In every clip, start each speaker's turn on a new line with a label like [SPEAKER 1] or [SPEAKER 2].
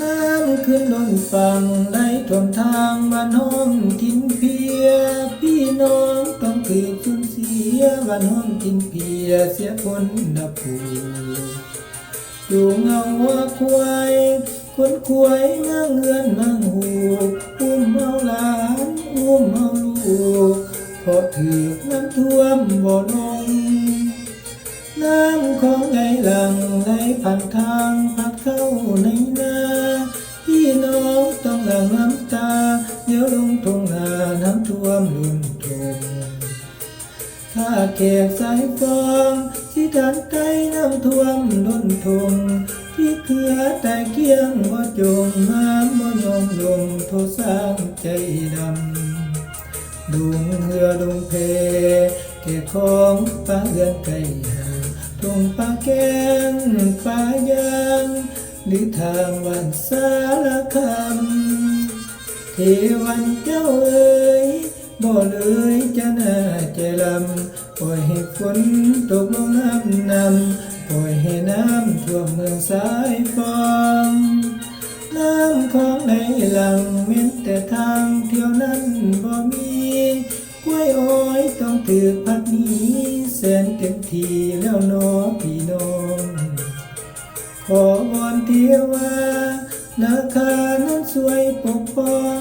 [SPEAKER 1] น้ำขึ้นล้นฝั่งไหลท่วมทางบ้านห้องทินเพีย พี่น้องต้องถือสูญเสียบ้านห้องทินเพียเสียคนนับผู้อยู่เงาว่าควายคนควายนั่งเงินนั่งหัว น้ำของไหลหลังไหลผ่านทางพัดเข้าในนาพี่น้องต้องหลั่งน้ำตา เดี๋ยวลงทงนาน้ำท่วมลุ่นทงถ้าแขกสายฟองสิดันไกลน้ำท่วมล้นทงพี่เคือแต่เกี้ยงบ่จงน้ำบ่ยอมลงโทสร้างใจดำดุงเหือดุงเพเก็บของปลาเรือนไก่ ห่างปลาแกงปลายางหรือทางวันสารคำเทวันเจ้าเอ๋ยบ่เลยจะน่าใจลำปล่อยให้ฝนตกลงน้ำนำปล่อยให้น้ำท่วมเมืองสายฟองน้ำของในหลังเม้นแต่ทางเที่ยวนั้นบ่มี กล้วยอ้อยต้องถือพัดนี้แสนเต็มทีแล้วนอพี่น้อง ขอวอนเทวานาคานั้นสวยปกป้อง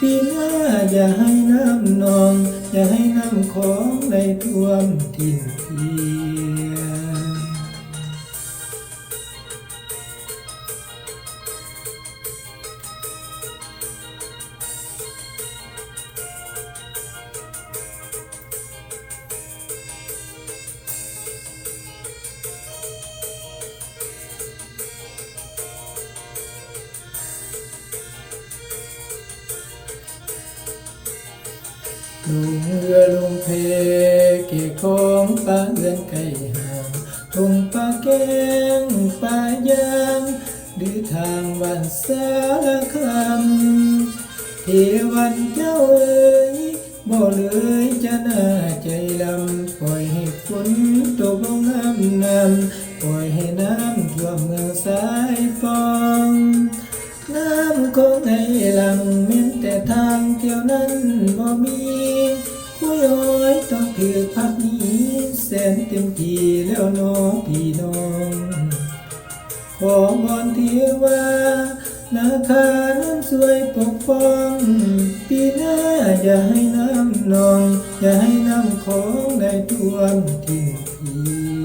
[SPEAKER 1] ปีหน้าอย่าให้น้ำนอง อย่าให้น้ำของในท่วมทินเพี ลุงเรือลุงเพเกี่ของปลาเรือนไก่ห่างทุ่งปลาแกงปลายางหรือทางวันสารคำเทวันเจ้าเอ๋ยบ่เลยจะน่าใจลำปล่อยให้ฝนตกลงน้ำนำปล่อยให้น้ำท่วมเมืองสายฟอง น้ำของในหลังเม้นแต่ ทางเที่ยวนั้นบ่มีคุยอ้อยต้องถือพักนี้แสนเต็มทีแล้วเนอพี่น้อง ขอวอนเทวานาคานั้นสวยปกป้อง ปีหน้าอย่าให้น้ำนอง อย่าให้น้ำของได้ท่วมทิ้งพี่